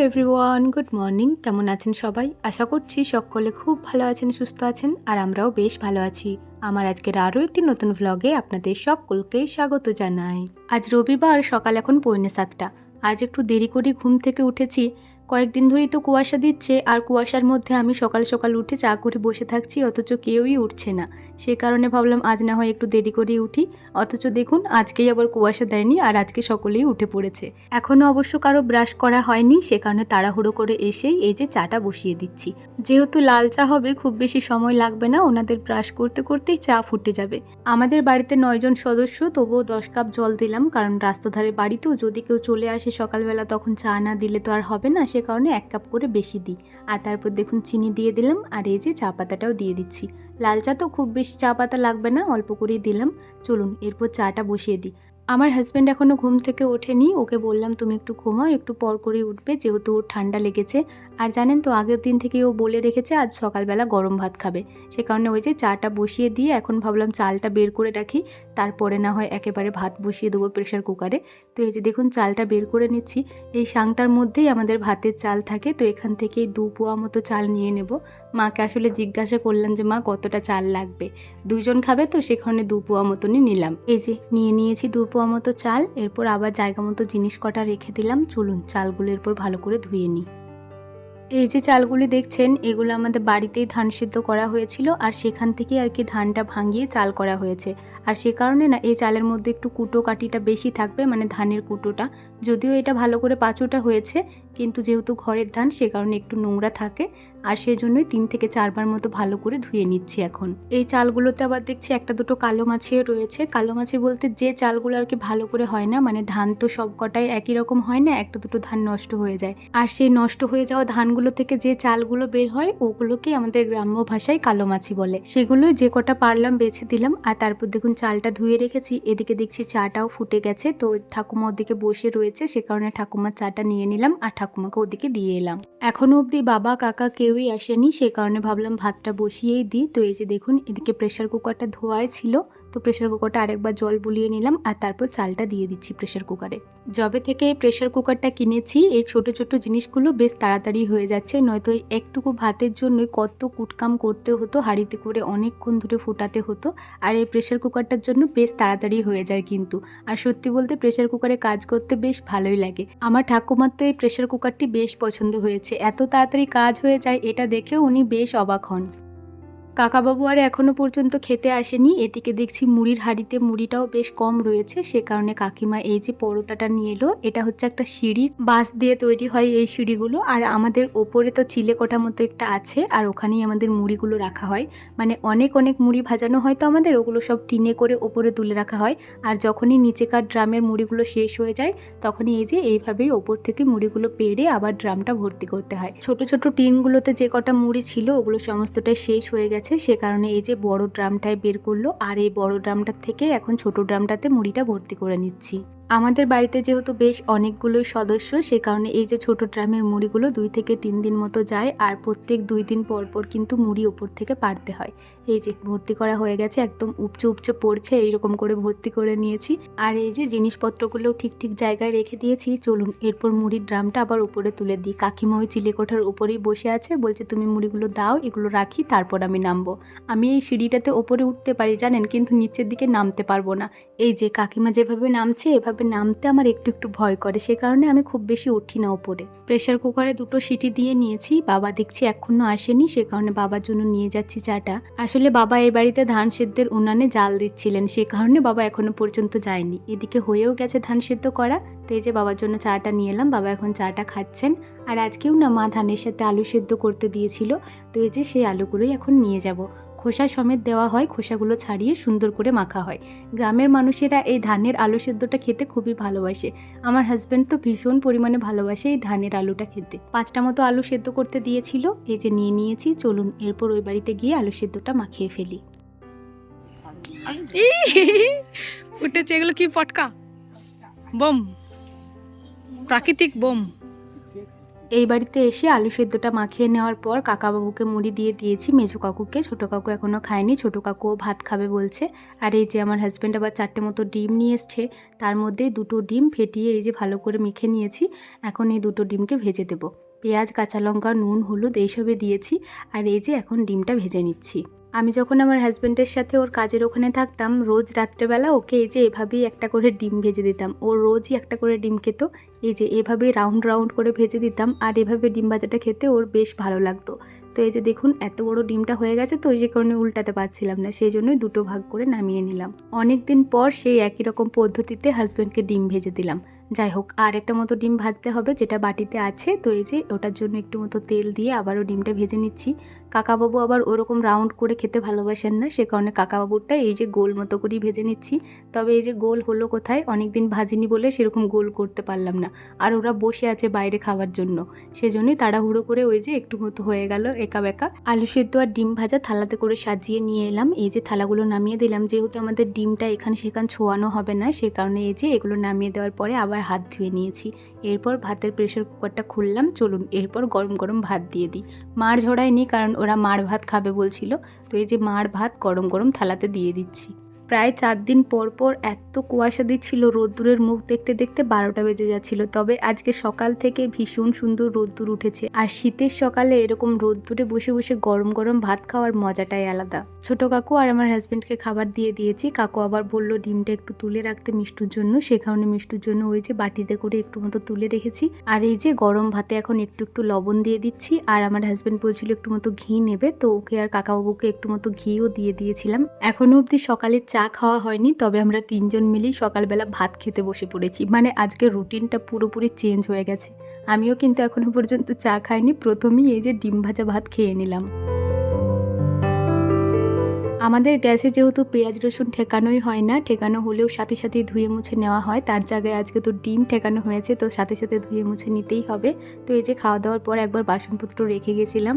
Everyone good morning কেমন আছেন সবাই? আশা করছি সকলে খুব ভালো আছেন, সুস্থ আছেন, আর আমরাও বেশ ভালো আছি। আমার আজকের আরও একটি নতুন ভ্লগে আপনাদের সকলকে স্বাগত জানাই। আজ রবিবার, সকাল এখন পৌনে সাতটা। আজ একটু দেরি করে ঘুম থেকে উঠেছি কয়েকদিন ধরেই তো কুয়াশা দিচ্ছে, আর কুয়াশার মধ্যে আমি সকাল সকাল উঠে চা করে বসে থাকছি, অথচ কেউই উঠছে না। সে কারণে ভাবলাম আজ না হয় একটু দেরি করেই উঠি। অথচ দেখুন, আজকেই আবার কুয়াশা দেয়নি, আর আজকে সকলেই উঠে পড়েছে। এখনও অবশ্য কারও ব্রাশ করা হয়নি, সে কারণে তাড়াহুড়ো করে এসেই এই যে চাটা বসিয়ে দিচ্ছি। যেহেতু লাল চা হবে, খুব বেশি সময় লাগবে না, ওনাদের ব্রাশ করতে করতেই চা ফুটে যাবে। আমাদের বাড়িতে নয়জন সদস্য, তবুও দশ কাপ জল দিলাম, কারণ রাস্তাধারে বাড়িতেও যদি কেউ চলে আসে সকালবেলা, তখন চা না দিলে তো আর হবে না, সে কারণে এক কাপ করে বেশি দিই। আর তারপর দেখুন চিনি দিয়ে দিলাম আর এই যে চা পাতাটাও দিয়ে দিচ্ছি। লাল চা তো খুব বেশি চা পাতা লাগবে না, অল্প করেই দিলাম। চলুন এরপর চাটা বসিয়ে দিই। আমার হাজব্যান্ড এখনও ঘুম থেকে ওঠেনি, ওকে বললাম তুমি একটু ঘুমাও, একটু পর করে উঠবে, যেহেতু ওর ঠান্ডা লেগেছে। আর জানেন তো, আগের দিন থেকে ও বলে রেখেছে আজ সকালবেলা গরম ভাত খাবে। সে কারণে ওই যে চাটা বসিয়ে দিয়ে এখন ভাবলাম চালটা বের করে রাখি। তারপরে না হয় একেবারে ভাত বসিয়ে দেবো প্রেশার কুকারে তো এই যে দেখুন চালটা বের করে নিচ্ছি। এই সাংটার মধ্যেই আমাদের ভাতের চাল থাকে। তো এখান থেকেই দু পোয়া মতো চাল নিয়ে নেব। মাকে আসলে জিজ্ঞাসা করলাম যে, মা, কতটা চাল লাগবে? দুজন খাবে তো সেখানে দু পোয়া মতনই নিলাম। এই যে নিয়ে নিয়েছি দু পোয়া মতো চাল। এরপর আবার জায়গা মতো জিনিস কটা রেখে দিলাম। চলুন চালগুলো এরপর ভালো করে ধুয়ে নিই। এই যে চালগুলি দেখছেন, এগুলো আমাদের বাড়িতেই ধান সিদ্ধ করা হয়েছিল আর সেখান থেকে আর কি ধানটা ভাঙিয়ে চাল করা হয়েছে। আর সে কারণে না, এই চালের মধ্যে একটু কুটো কাটিটা বেশি থাকবে মানে ধানের কুটোটা। যদিও এটা ভালো করে পাঁচুটা হয়েছে, কিন্তু যেহেতু ঘরের ধান, সে কারণে একটু নোংরা থাকে। আর সেই জন্যই তিন থেকে চারবার মতো ভালো করে ধুয়ে নিচ্ছি এখন। এই চালগুলোতে আবার দেখছি একটা দুটো কালো মাছিও রয়েছে। কালো মাছি বলতে যে চালগুলো আর কি ভালো করে হয় না মানে ধান তো সব কটাই একই রকম হয় না, একটা দুটো ধান নষ্ট হয়ে যায়। আর সেই নষ্ট হয়ে যাওয়া ধানগুলো থেকে যে চালগুলো বের হয়, ওগুলোকে আমাদের গ্রাম্য ভাষায় কালো মাছি বলে। সেগুলো যে কটা পারলাম বেছে দিলাম, আর তারপর দেখুন চালটা ধুয়ে রেখেছি। এদিকে দেখছি চাটাও ফুটে গেছে, তো ঠাকুমা ওদিকে বসে রয়েছে, সে কারণে ঠাকুমার চাটা নিয়ে নিলাম, আর ঠাকুমাকে ওদিকে দিয়ে এলাম। এখনও অবধি বাবা, কাকা কেউই আসেনি, সে কারণে ভাবলাম ভাতটা বসিয়েই দিই। তো এই যে দেখুন, এদিকে প্রেশার কুকারটা ধোয়াই ছিল, তো প্রেশার কুকারটা আরেকবার জল বুলিয়ে নিলাম, আর তারপর চালটা দিয়ে দিচ্ছি প্রেশার কুকারে যবে থেকে প্রেশার কুকারটা কিনেছি, এই ছোট ছোট জিনিসগুলো বেশ তাড়াতাড়ি হয়ে যাচ্ছে, নয়তো একটুকু ভাতের জন্যই কত কুটকাম করতে হতো, হাঁড়িতে করে অনেকক্ষণ ধরে ফোটাতে হতো। আর এই প্রেশার কুকারটার জন্য বেশ তাড়াতাড়ি হয়ে যায় কিন্তু। আর সত্যি বলতে প্রেশার কুকারে কাজ করতে বেশ ভালোই লাগে। আমার ঠাকুমার তো এই প্রেশার কুকারটি বেশ পছন্দ হয়েছে। এত তাড়াতাড়ি কাজ হয়ে যায়, এটা দেখেও উনি বেশ অবাক হন। কাকাবাবু আর এখনও পর্যন্ত খেতে আসেনি। এদিকে দেখছি মুড়ির হাঁড়িতে মুড়িটাও বেশ কম রয়েছে। সে কারণে কাকিমা এই যে পরোটাটা নিয়ে এলো, এটা হচ্ছে একটা সিঁড়ি। বাঁশ দিয়ে তৈরি হয় এই সিঁড়িগুলো। আর আমাদের ওপরে তো চিলে কোঠা মতো একটা আছে, আর ওখানেই আমাদের মুড়িগুলো রাখা হয়। মানে অনেক অনেক মুড়ি ভাজানো হয় তো আমাদের, ওগুলো সব টিনে করে ওপরে তুলে রাখা হয়। আর যখনই নিচেকার ড্রামের মুড়িগুলো শেষ হয়ে যায়, তখনই এই যে এইভাবেই ওপর থেকে মুড়িগুলো পেড়ে আবার ড্রামটা ভর্তি করতে হয়। ছোট ছোট টিনগুলোতে যে কটা মুড়ি ছিল, ওগুলো সমস্তটাই শেষ হয়ে গেছে। সে কারণে এই যে বড় ড্রামটায় বের করল, আর এই বড় ড্রামটার থেকে এখন ছোট ড্রামটাতে মুড়িটা ভর্তি করে নিচ্ছি। আমাদের বাড়িতে যেহেতু বেশ অনেকগুলোই সদস্য, সে কারণে এই যে ছোট ড্রামের মুড়িগুলো দুই থেকে তিন দিন মতো যায়, আর প্রত্যেক দুই দিন পর পর কিন্তু মুড়ি ওপর থেকে পারতে হয়। এই যে ভর্তি করা হয়ে গেছে, একদম উপচে উপচে পড়ছে, এইরকম করে ভর্তি করে নিয়েছি। আর এই যে জিনিসপত্রগুলোও ঠিক ঠিক জায়গায় রেখে দিয়েছি, চলুন এরপর মুড়ির ড্রামটা আবার উপরে তুলে দিই। কাকিমা ওই চিলেকোঠার উপরেই বসে আছে, বলছে, তুমি মুড়িগুলো দাও, এগুলো রাখি, তারপর আমি নামবো। আমি এই সিঁড়িটাতে ওপরে উঠতে পারি, জানেন? কিন্তু নিচের দিকে নামতে পারব না। এই যে কাকিমা যেভাবে নামছে, এভাবে নামতে আমার একটু একটু ভয় করে। সে কারণে আমি খুব বেশি উঠি না ওপরে। প্রেশার কুকারে দুটো সিটি দিয়ে নিয়েছি। বাবা দেখছি এখনও আসেনি, সে কারণে বাবার জন্য নিয়ে যাচ্ছি চাটা। আসলে বাবা এই বাড়িতে ধান সেদ্ধের উনানে জাল দিচ্ছিলেন। সে কারণে বাবা এখনও পর্যন্ত যায়নি। এদিকে হয়েও গেছে ধান সেদ্ধ করা। তো এই যে বাবার জন্য চাটা নিয়ে এলাম। বাবা এখন চাটা খাচ্ছেন। আর আজকেও না মা ধানের সাথে আলু সেদ্ধ করতে দিয়েছিল। তো এই যে সেই আলুগুলোই এখন নিয়ে যাব। খোসা সমেত দেওয়া হয়, খোসাগুলো ছাড়িয়ে সুন্দর করে মাখা হয়। গ্রামের মানুষেরা এই ধানের আলু সেদ্ধটা খেতে খুবই ভালোবাসে। আমার হাজব্যান্ড তো ভীষণ পরিমাণে ভালোবাসে এই ধানের আলুটা খেতে। পাঁচটা মতো আলু সেদ্ধ করতে দিয়েছিল, এই যে নিয়ে নিয়েছি, চলুন এরপর ওই বাড়িতে গিয়ে আলু সেদ্ধটা মাখিয়ে ফেলি। উঠেছে, এগুলো কি পটকা বোম, প্রাকৃতিক বোম। এই বাড়িতে এসে আলু সেদ্ধটা মাখিয়ে নেওয়ার পর কাকাবাবুকে মুড়ি দিয়ে দিয়েছি। মেজো কাকুকে। ছোটো কাকু এখনও খায়নি। ছোটো কাকুও ভাত খাবে বলছে। আর এই যে আমার হাজব্যান্ড আবার চারটে মতো ডিম নিয়ে এসছে, তার মধ্যে দুটো ডিম ফেটিয়ে এই যে ভালো করে মেখে নিয়েছি। এখন এই দুটো ডিমকে ভেজে দেবো। পেঁয়াজ, কাঁচা লঙ্কা, নুন, হলুদ এইসবে দিয়েছি। আর এই যে এখন ডিমটা ভেজে নিচ্ছি। আমি যখন আমার হাজব্যান্ডের সাথে ওর কাজের ওখানে থাকতাম, রোজ রাত্রেবেলা ওকে এই যে এভাবেই একটা করে ডিম ভেজে দিতাম। ও রোজই একটা করে ডিম খেত। এই যে এভাবেই রাউন্ড রাউন্ড করে ভেজে দিতাম আর এভাবে ডিম ভাজাটা খেতে ওর বেশ ভালো লাগতো। তো এই যে দেখুন, এত বড় ডিমটা হয়ে গেছে তো যে কারণে উল্টাতে পারছিলাম না সেই জন্যই দুটো ভাগ করে নামিয়ে নিলাম। অনেক দিন পর সেই একই রকম পদ্ধতিতে হাজব্যান্ডকে ডিম ভেজে দিলাম। যাই হোক, আর একটা মতো ডিম ভাজতে হবে যেটা বাটিতে আছে। তো এই যে ওটার জন্য একটু মতো তেল দিয়ে আবারও ডিমটা ভেজে নিচ্ছি। কাকাবাবু আবার ওরকম রাউন্ড করে খেতে ভালোবাসেন না, সে কারণে কাকাবাবুরটা এই যে গোল মতো করেই ভেজে নিচ্ছি। তবে এই যে গোল হলো কোথায় অনেক দিন ভাজিনি বলে সেরকম গোল করতে পারলাম না। আর ওরা বসে আছে বাইরে খাওয়ার জন্য। সেজন্যই তাড়াহুড়ো করে ওই যে একটু মতো হয়ে গেল একা বেকা আলু সেদ্ধ আর ডিম ভাজা থালাতে করে সাজিয়ে নিয়ে এলাম। এই যে থালাগুলো নামিয়ে দিলাম, যেহেতু আমাদের ডিমটা এখানে সেখান ছোঁয়ানো হবে না, সে কারণে এই যে এগুলো নামিয়ে দেওয়ার পরে আবার হাত ধুয়ে নিয়েছি। এরপর ভাতের প্রেশার কুকারটা খুললাম। চলুন এরপর গরম গরম ভাত দিয়ে দিই। মার ঝোড়ায়নি কারণ ওরা মার ভাত খাবে বলছিল। তো এই যে মার ভাত গরম গরম থালাতে দিয়ে দিচ্ছি। প্রায় চার দিন পর পর এত কুয়াশা দিচ্ছিল রোদ্দুরের মুখ দেখতে দেখতে বারোটা বেজে যাচ্ছিল। তবে আজকে সকাল থেকে ভীষণ সুন্দর রোদ্দুর উঠেছে আর শীতের সকালে এরকম রোদ্দুরে বসে বসে গরম গরম ভাত খাওয়ার মজাটাই আলাদা। ছোট কাকু আর আমার হাজব্যান্ডকে খাবার দিয়ে দিয়েছি। কাকু আবার বলল, ডিমটা একটু তুলে রাখতে মিষ্টুর জন্য। সে কারণে মিষ্টুর জন্য ওই যে বাটিতে করে একটু মতো তুলে রেখেছি। আর এই যে গরম ভাতে এখন একটু একটু লবণ দিয়ে দিচ্ছি। আর আমার হাজব্যান্ড বলছিল, একটু মতো ঘি নেবে। তো ওকে আর কাকাবাবুকে একটু মতো ঘিও দিয়ে দিয়েছিলাম। এখনও অবধি সকালের চা খাওয়া হয়নি, তবে আমরা তিনজন মিলেই সকালবেলা ভাত খেতে বসে পড়েছি। মানে আজকে রুটিনটা পুরোপুরি চেঞ্জ হয়ে গেছে। আমিও কিন্তু এখনও পর্যন্ত চা খাইনি, প্রথমেই এই যে ডিম ভাজা ভাত খেয়ে নিলাম। আমাদের গ্যাসে যেহেতু পেঁয়াজ রসুন ঠেকানোই হয় না, ঠেকানো হলেও সাথে সাথে ধুয়ে মুছে নেওয়া হয়। তার জায়গায় আজকে তো ডিম ঠেকানো হয়েছে, তো সাথে সাথে ধুয়ে মুছে নিতেই হবে। তো এই যে খাওয়া দাওয়ার পর একবার বাসনপত্র রেখে গেছিলাম।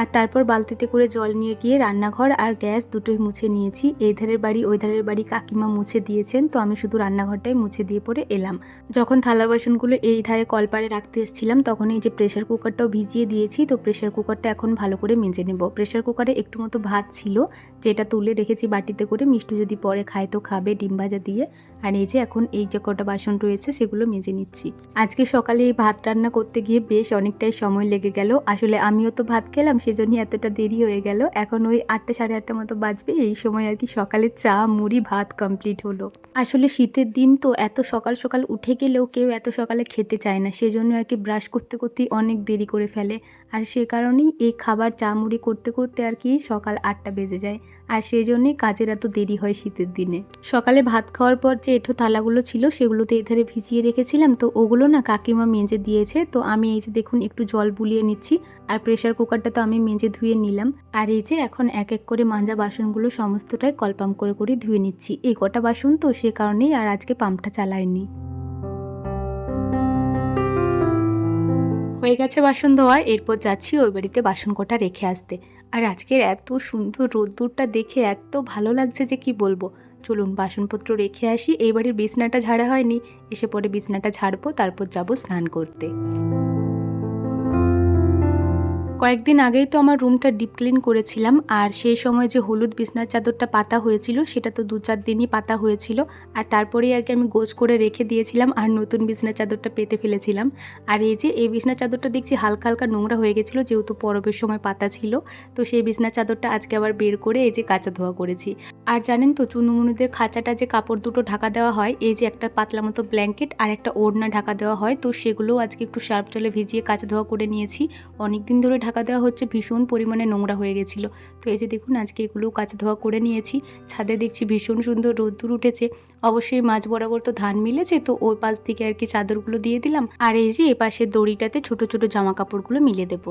আর তারপর বালতিতে করে জল নিয়ে গিয়ে রান্নাঘর আর গ্যাস দুটোই মুছে নিয়েছি। এই ধারের বাড়ি, ওই ধারের বাড়ি কাকিমা মুছে দিয়েছেন, তো আমি শুধু রান্নাঘরটাই মুছে দিয়ে পরে এলাম। যখন থালা বাসনগুলো এই ধারে কলপারে রাখতে এসেছিলাম, তখন এই যে প্রেশার কুকারটাও ভিজিয়ে দিয়েছি, তো প্রেশার কুকারটা এখন ভালো করে মেজে নেব। প্রেশার কুকারে একটু মতো ভাত ছিল, যেটা তুলে রেখেছি বাটিতে করে, মিষ্টি যদি পরে খায় তো খাবে, ডিম ভাজা দিয়ে। আর এই যে এখন এই যে কটা বাসন রয়েছে সেগুলো মেজে নিচ্ছি। আজকে সকালে এই ভাত রান্না করতে গিয়ে বেশ অনেকটাই সময় লেগে গেল। আসলে আমিও তো ভাত খেলাম, সেজন্যই এতটা দেরি হয়ে গেল। এখন ওই আটটা সাড়ে আটটা মতো বাজবে, এই সময় আর কি সকালে চা, মুড়ি, ভাত কমপ্লিট হলো। আসলে শীতের দিন তো এত সকাল সকাল উঠে গেলেও কেউ এত সকালে খেতে চায় না, সেজন্য আর কি ব্রাশ করতে করতেই অনেক দেরি করে ফেলে। আর সে কারণেই এই খাবার চা মুড়ি করতে করতে আর কি সকাল আটটা বেজে যায়। আর সেই জন্যই কাজের এত দেরি হয় শীতের দিনে। সকালে ভাত খাওয়ার পর যে এঁঠো থালাগুলো ছিল সেগুলোতে এধারে ভিজিয়ে রেখেছিলাম। তো ওগুলো না কাকিমা মেজে দিয়েছে। তো আমি এই যে দেখুন একটু জল বুলিয়ে নিচ্ছি আর প্রেশার কুকারটা তো আমি মেজে ধুয়ে নিলাম। আর এই যে এখন এক এক করে মাজা বাসনগুলো সমস্তটাই কলপাম করে করে ধুয়ে নিচ্ছি। এই কটা বাসন তো সে কারণেই আর আজকে পাম্পটা চালাইনি হয়ে গেছে বাসন ধোয়া এরপর যাচ্ছি ওই বাড়িতে বাসন কোটা রেখে আসতে। আর আজকের এত সুন্দর রোদ্দুরটা দেখে এত ভালো লাগছে যে কি বলব। চলুন বাসনপত্র রেখে আসি, এই বাড়ির বিছনাটা ঝাড়া হয়নি। এসে পরে বিছনাটা ঝাড়বো, তারপর যাব স্নান করতে। কয়েকদিন আগেই তো আমার রুমটা ডিপ ক্লিন করেছিলাম, আর সেই সময় যে হলুদ বিছনার চাদরটা পাতা হয়েছিল, সেটা তো দু চার দিনই পাতা হয়েছিল, আর তারপরেই আর কি আমি গোছ করে রেখে দিয়েছিলাম, আর নতুন বিছনার চাদরটা পেতে ফেলেছিলাম। আর এই যে, এই বিছনার চাদরটা দেখছি হালকা হালকা নোংরা হয়ে গেছিল, যেহেতু পরবের সময় পাতা ছিল, তো সেই বিছনার চাদরটা আজকে আবার বের করে এই যে কাঁচা ধোয়া করেছি। আর জানেন তো, চুনুমুনুদের খাঁচাটা যে কাপড় দুটো ঢাকা দেওয়া হয়, এই যে একটা পাতলা মতো ব্ল্যাঙ্কেট আর একটা ওড়না ঢাকা দেওয়া হয়, তো সেগুলোও আজকে একটু সার্ফ জলে ভিজিয়ে কাঁচা ধোয়া করে নিয়েছি। অনেক দিন ধরে ঢাকা দেওয়া হচ্ছে ভীষণ পরিমাণে নোংরা হয়ে গেছিল। তো এই যে দেখুন, আজকে এগুলো কাঁচা ধোয়া করে নিয়েছি। ছাদে দেখছি ভীষণ সুন্দর রোদ্দুর উঠেছে। অবশ্যই মাছ বরাবর তো ধান মিলেছে, তো ওই পাশ থেকে আর কি চাদরগুলো দিয়ে দিলাম। আর এই যে এ পাশের দড়িটাতে ছোট ছোট জামা কাপড়গুলো মিলে দেবো।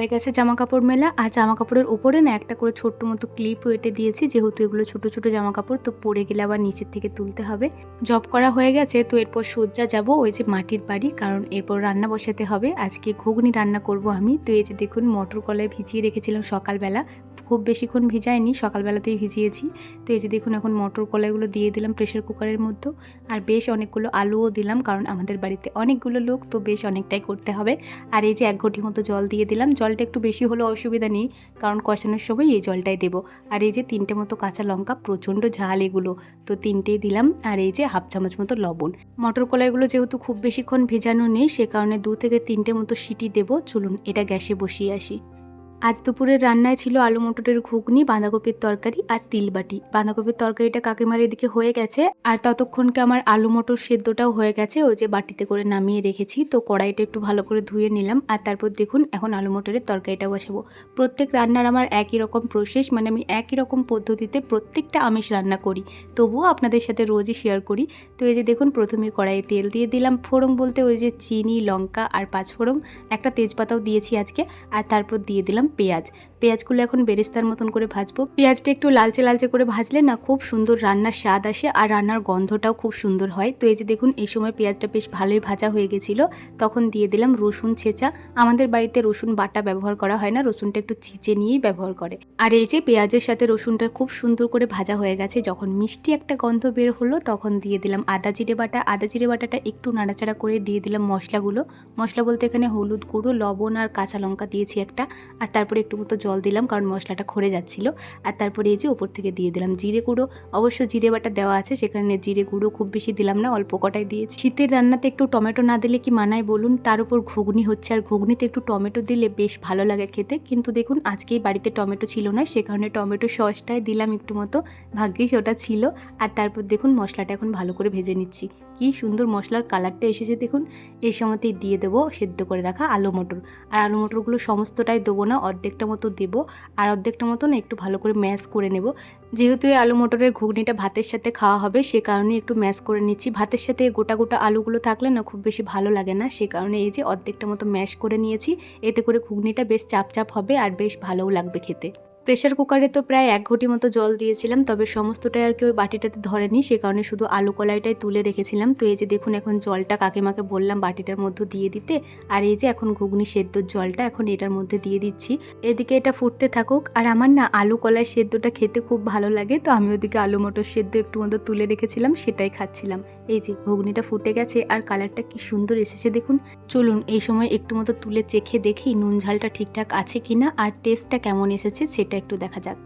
হয়ে গেছে জামা কাপড় মেলা আর জামা কাপড়ের উপরে না একটা করে ছোট্ট মতো ক্লিপ এঁটে দিয়েছি, যেহেতু এগুলো ছোট ছোট জামা কাপড় তো পরে গেলে আবার নিচের থেকে তুলতে হবে। জব করা হয়ে গেছে, তো এরপর সজ্জা যাব ওই যে মাটির বাড়ি, কারণ এরপর রান্না বসাতে হবে। আজকে ঘুগনি রান্না করব আমি। তো এই যে দেখুন, মটর কলায় ভিজিয়ে রেখেছিলাম সকালবেলা। খুব বেশিক্ষণ ভিজায়নি, সকালবেলাতেই ভিজিয়েছি। তো এই যে দেখুন, এখন মটর কলাইগুলো দিয়ে দিলাম প্রেশার কুকারের মধ্যে। আর বেশ অনেকগুলো আলুও দিলাম, কারণ আমাদের বাড়িতে অনেকগুলো লোক, তো বেশ অনেকটাই করতে হবে। আর এই যে এক ঘটি মতো জল দিয়ে দিলাম। জলটা একটু বেশি হলেও অসুবিধা নেই, কারণ কষানোর সময় এই জলটাই দেবো। আর এই যে তিনটে মতো কাঁচা লঙ্কা, প্রচণ্ড ঝাল এগুলো। তো তিনটেই দিলাম, আর এই যে হাফ চামচ মতো লবণ। মটর কলাইগুলো যেহেতু খুব বেশিক্ষণ ভেজানো নেই, সে কারণে দু থেকে তিনটে মতো সিটি দেবো। চলুন এটা গ্যাসে বসিয়ে আসি। আজ দুপুরের রান্নায় ছিল আলু মটরের ঘুগনি, বাঁধাকপির তরকারি আর তিলবাটি। বাঁধাকপির তরকারিটা কাকিমার এদিকে হয়ে গেছে আর ততক্ষণকে আমার আলু মটর সেদ্ধটাও হয়ে গেছে, ওই যে বাটিতে করে নামিয়ে রেখেছি। তো কড়াইটা একটু ভালো করে ধুয়ে নিলাম আর তারপর দেখুন এখন আলু মটরের তরকারিটা বসাবো। প্রত্যেক রান্নার আমার একই রকম প্রসেস মানে আমি একই রকম পদ্ধতিতে প্রত্যেকটা আমিষ রান্না করি। তবুও আপনাদের সাথে রোজই শেয়ার করি। তো এই যে দেখুন, প্রথমে কড়াইয়ে তেল দিয়ে দিলাম ফোড়ং বলতে ওই যে চিনি, লঙ্কা আর পাঁচ ফোড়ং একটা তেজপাতাও দিয়েছি আজকে। আর তারপর দিয়ে দিলাম পেঁয়াজ। পেঁয়াজগুলো এখন বেরেস্তার মতন করে ভাজবো। পেঁয়াজটা একটু লালচে লালচে করে ভাজলে না খুব সুন্দর রান্নার স্বাদ আসে আর রান্নার গন্ধটাও খুব সুন্দর হয়। তো এই যে দেখুন, এই সময় পেঁয়াজটা বেশ ভালোই ভাজা হয়ে গেছিল। তখন দিয়ে দিলাম রসুন ছেঁচা। আমাদের বাড়িতে রসুন বাটা ব্যবহার করা হয় না, রসুনটা একটু চিচে নিয়েই ব্যবহার করে। আর এই যে পেঁয়াজের সাথে রসুনটা খুব সুন্দর করে ভাজা হয়ে গেছে, যখন মিষ্টি একটা গন্ধ বের হলো, তখন দিয়ে দিলাম আদা জিরে বাটা। আদা জিরে বাটাটা একটু নাড়াচাড়া করে দিয়ে দিলাম মশলাগুলো। মশলা বলতে এখানে হলুদ গুঁড়ো, লবণ আর কাঁচা লঙ্কা দিয়েছি একটা। আর তারপরে একটু মতো জল দিলাম কারণ মশলাটা খড়ে যাচ্ছিল। আর তারপরে এই যে ওপর থেকে দিয়ে দিলাম জিরে গুঁড়ো। অবশ্য জিরে বাটা দেওয়া আছে, সেখানে জিরে গুঁড়ো খুব বেশি দিলাম না, অল্প কটাই দিয়েছি। শীতের রান্নাতে একটু টমেটো না দিলে কি মানায় বলুন? তার উপর ঘুগনি হচ্ছে, আর ঘুগনিতে একটু টমেটো দিলে বেশ ভালো লাগে খেতে। কিন্তু দেখুন, আজকেই বাড়িতে টমেটো ছিল না, সে কারণে টমেটো সসটাই দিলাম একটু মতো ভাগ্যিস ওটা ছিল। আর তারপর দেখুন, মশলাটা এখন ভালো করে ভেজে নিচ্ছি। কি সুন্দর মশলার কালারটা এসেছে দেখুন। এই সময়তেই দিয়ে দেবো সেদ্ধ করে রাখা আলু মটর। আর আলু মটরগুলো সমস্তটাই দেবো না, অর্ধেকটা মতো দেবো। আর অর্ধেকটা মতো না একটু ভালো করে ম্যাশ করে নেব। যেহেতু এই আলু মটরের ঘুগনিটা ভাতের সাথে খাওয়া হবে, সে কারণে একটু ম্যাশ করে নিচ্ছি। ভাতের সাথে গোটা গোটা আলুগুলো থাকলে না খুব বেশি ভালো লাগে না, সে কারণে এই যে অর্ধেকটা মতো ম্যাশ করে নিয়েছি। এতে করে ঘুগনিটা বেশ চাপ চাপ হবে আর বেশ ভালোও লাগবে খেতে। প্রেশার কুকারে তো প্রায় এক ঘটি মতো জল দিয়েছিলাম, তবে সমস্তটাই আর কি ওই বাটিটাতে ধরেনি, সে কারণে শুধু আলু কলাইটাই তুলে রেখেছিলাম। তো এই যে দেখুন, এখন জলটা কাকিমাকে বললাম বাটিটার মধ্যে দিয়ে দিতে, আর এই যে এখন ঘুগনি সেদ্ধর জলটা এখন এটার মধ্যে দিয়ে দিচ্ছি। এদিকে এটা ফুটতে থাকুক, আর আমার না আলু কলাই সেদ্ধটা খেতে খুব ভালো লাগে, তো আমি ওদিকে আলু মটর সেদ্ধ একটু মতো তুলে রেখেছিলাম, সেটাই খাচ্ছিলাম। এই যে ঘুগনিটা ফুটে গেছে, আর কালারটা কি সুন্দর এসেছে দেখুন। চলুন এই সময় একটু মতো তুলে চেখে দেখি নুন ঝালটা ঠিকঠাক আছে কিনা, আর টেস্টটা কেমন এসেছে সেটা একটু দেখা যাক।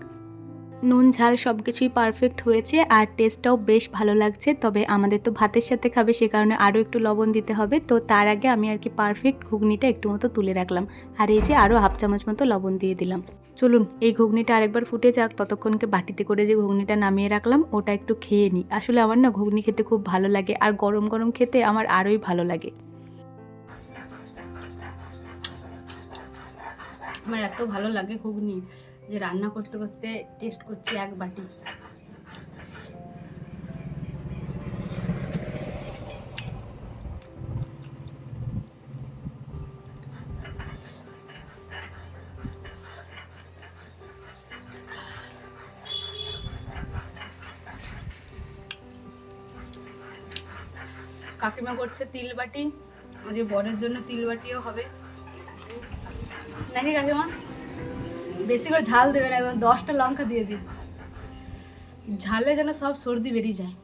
নুন, ঝাল সব কিছুই পারফেক্ট হয়েছে আর টেস্টটাও বেশ ভালো লাগছে। তবে আমাদের তো ভাতের সাথে খাবে, সে কারণে আরও একটু লবণ দিতে হবে। তো তার আগে আমি আর কি পারফেক্ট ঘুগনিটা একটু মতো তুলে রাখলাম। আর এই যে আরও হাফ চামচ মতো লবণ দিয়ে দিলাম। চলুন, এই ঘুগনিটা আরেকবার ফুটে যাক। ততক্ষণকে বাটিতে করে যে ঘুগনিটা নামিয়ে রাখলাম, ওটা একটু খেয়ে নিই। আসলে আমার না ঘুগনি খেতে খুব ভালো লাগে আর গরম গরম খেতে আমার আরোই ভালো লাগে। আমার এত ভালো লাগে ঘুগনি। যে রান্না করতে করতে টেস্ট করছি এক বাটি। কাকিমা করছে তিল বাটি যে বরের জন্য তিল বাটিও হবে। নাকি কাকিমা? বেশি করে ঝাল দেবে না, একদম দশটা লঙ্কা দিয়ে দিন। ঝালে যেন সব সর্দি বেরিয়ে যায়।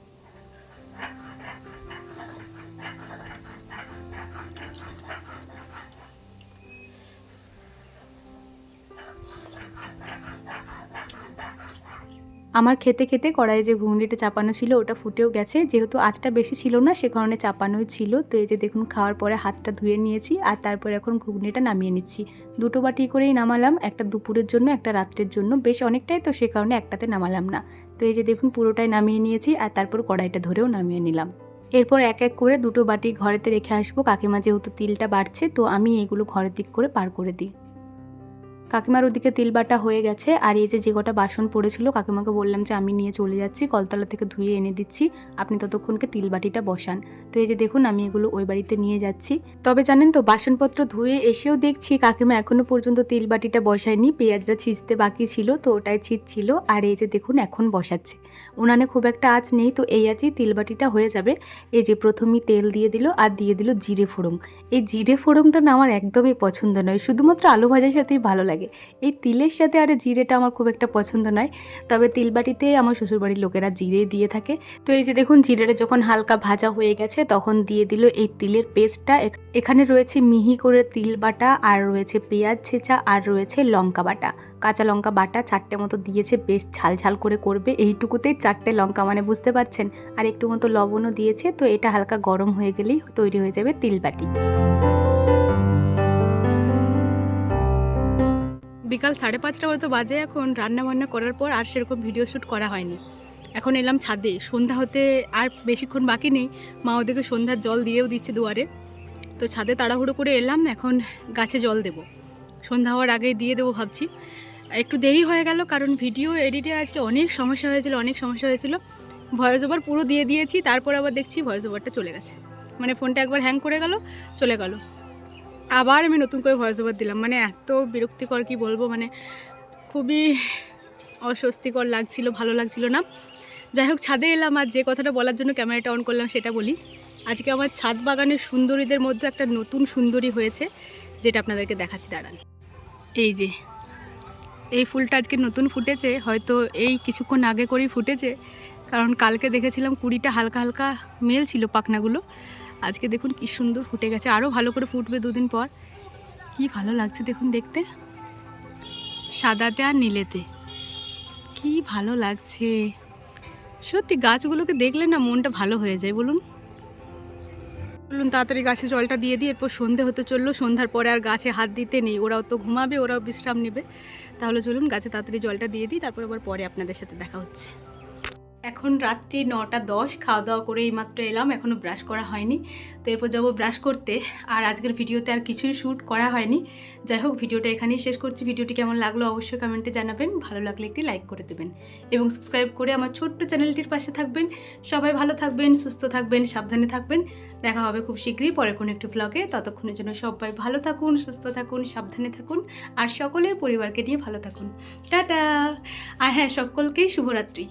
আমার খেতে খেতে কড়াইয়ে যে ঘুগনিটা চাপানো ছিল ওটা ফুটেও গেছে। যেহেতু আঁচটা বেশি ছিল না, সে কারণে চাপানোই ছিল। তো এই যে দেখুন, খাওয়ার পরে হাতটা ধুয়ে নিয়েছি আর তারপর এখন ঘুগনিটা নামিয়ে নিচ্ছি। দুটো বাটি করেই নামালাম, একটা দুপুরের জন্য, একটা রাত্রের জন্য। বেশ অনেকটাই তো সে কারণে একটাতে নামালাম না। তো এই যে দেখুন, পুরোটাই নামিয়ে নিয়েছি আর তারপর কড়াইটা ধরেও নামিয়ে নিলাম। এরপর এক এক করে দুটো বাটি ঘরেতে রেখে আসব। কাকিমা যেহেতু তিলটা বাড়ছে, তো আমি এগুলো ঘরের দিক করে পার করে দিই। কাকিমার ওদিকে তিল বাটা হয়ে গেছে আর এই যে যে কটা বাসন পড়েছিল, কাকিমাকে বললাম যে আমি নিয়ে চলে যাচ্ছি, কলতলা থেকে ধুয়ে এনে দিচ্ছি, আপনি ততক্ষণকে তিল বাটিটা বসান। তো এই যে দেখুন, আমি এগুলো ওই বাড়িতে নিয়ে যাচ্ছি। তবে জানেন তো, বাসনপত্র ধুয়ে এসেও দেখছি কাকিমা এখনও পর্যন্ত তিল বাটিটা বসায়নি, পেঁয়াজটা ছিঁচতে বাকি ছিল, তো ওটাই ছিঁচছিল। আর এই যে দেখুন, এখন বসাচ্ছে। উনানে খুব একটা আঁচ নেই, তো এই আঁচেই তিল বাটিটা হয়ে যাবে। এই যে প্রথমেই তেল দিয়ে দিল আর দিয়ে দিল জিরে ফোড়ন। এই জিরে ফোড়নটা না আমার একদমই পছন্দ নয়, শুধুমাত্র আলু ভাজার সাথেই ভালো লাগে। এই তিলের সাথে আর জিরেটা আমার খুব একটা পছন্দ নয়। তবে তিলবাটিতে আমার শ্বশুরবাড়ির লোকেরা জিরে দিয়ে থাকে। তো এই যে দেখুন, জিরেটা যখন হালকা ভাজা হয়ে গেছে, তখন দিয়ে দিল এই তিলের পেস্টটা। এখানে রয়েছে মিহি করে তিল বাটা, আর রয়েছে পেঁয়াজ ছেঁচা, আর রয়েছে লঙ্কা বাটা। কাঁচা লঙ্কা বাটা চারটে মতো দিয়েছে, বেশ ঝাল ঝাল করে করবে। এইটুকুতেই চারটে লঙ্কা মানে বুঝতে পারছেন? আর একটু মতো লবণও দিয়েছে, তো এটা হালকা গরম হয়ে গেলেই তৈরি হয়ে যাবে তিলবাটি। বিকাল সাড়ে পাঁচটা হয়তো বাজে এখন রান্না বান্না করার পর আর সেরকম ভিডিও শ্যুট করা হয়নি। এখন এলাম ছাদে। সন্ধ্যা হতে আর বেশিক্ষণ বাকি নেই। মা ওদেরকে সন্ধ্যার জল দিয়েও দিচ্ছে দুয়ারে। তো ছাদে তাড়াহুড়ো করে এলাম, এখন গাছে জল দেব। সন্ধ্যা হওয়ার আগেই দিয়ে দেবো ভাবছি। একটু দেরি হয়ে গেল কারণ ভিডিও এডিটের আজকে অনেক সমস্যা হয়েছিল, অনেক সমস্যা হয়েছিল। ভয়েস ওভার পুরো দিয়ে দিয়েছি, তারপর আবার দেখছি ভয়েস ওভারটা চলে গেছে। মানে ফোনটা একবার হ্যাং করে গেল, চলে গেল। আবার আমি নতুন করে ভয়েস ওভার দিলাম। মানে এত বিরক্তিকর কি বলব? মানে খুবই অস্বস্তিকর লাগছিল, ভালো লাগছিল না। যাই হোক, ছাদে এলাম আর যে কথাটা বলার জন্য ক্যামেরাটা অন করলাম সেটা বলি। আজকে আমার ছাদ বাগানের সুন্দরীদের মধ্যে একটা নতুন সুন্দরী হয়েছে, যেটা আপনাদেরকে দেখাচ্ছি, দাঁড়ান। এই যে, এই ফুলটা আজকে নতুন ফুটেছে, হয়তো এই কিছুক্ষণ আগে করেই ফুটেছে, কারণ কালকে দেখেছিলাম কুড়িটা হালকা হালকা মেল ছিল পাখনাগুলো। আজকে দেখুন কি সুন্দর ফুটে গেছে। আরও ভালো করে ফুটবে দুদিন পর। কি ভালো লাগছে দেখুন দেখতে। সাদাতে আর নীলেতে। কি ভালো লাগছে। সত্যি গাছগুলোকে দেখলে না মনটা ভালো হয়ে যায়, বলুন। বলুন, তাড়াতাড়ি গাছে জলটা দিয়ে দিই এরপর সন্ধে হতে চলল। সন্ধ্যার পরে আর গাছে হাত দিতে নেই। ওরাও তো ঘুমাবে, ওরাও বিশ্রাম নেবে। তাহলে চলুন গাছে তাড়াতাড়ি জলটা দিয়ে দিই, তারপর আবার পরে আপনাদের সাথে দেখা হচ্ছে। এখন রাত্রি নটা দশ খাওয়া দাওয়া করে এইমাত্র এলাম এখনও ব্রাশ করা হয়নি। তো এরপর যাব ব্রাশ করতে। আর আজকের ভিডিওতে আর কিছুই শ্যুট করা হয়নি। যাই হোক, ভিডিওটা এখানেই শেষ করছি। ভিডিওটি কেমন লাগল অবশ্যই কমেন্টে জানাবেন। ভালো লাগলে একটি লাইক করে দেবেন এবং সাবস্ক্রাইব করে আমার ছোট্ট চ্যানেলটির পাশে থাকবেন। সবাই ভালো থাকবেন, সুস্থ থাকবেন, সাবধানে থাকবেন। দেখা হবে খুব শীঘ্রই পরে কোনো একটি ব্লগে ততক্ষণের জন্য সবাই ভালো থাকুন, সুস্থ থাকুন, সাবধানে থাকুন। আর সকলের পরিবারকে নিয়ে ভালো থাকুন। টাটা! আর হ্যাঁ সকলকেই শুভরাত্রি।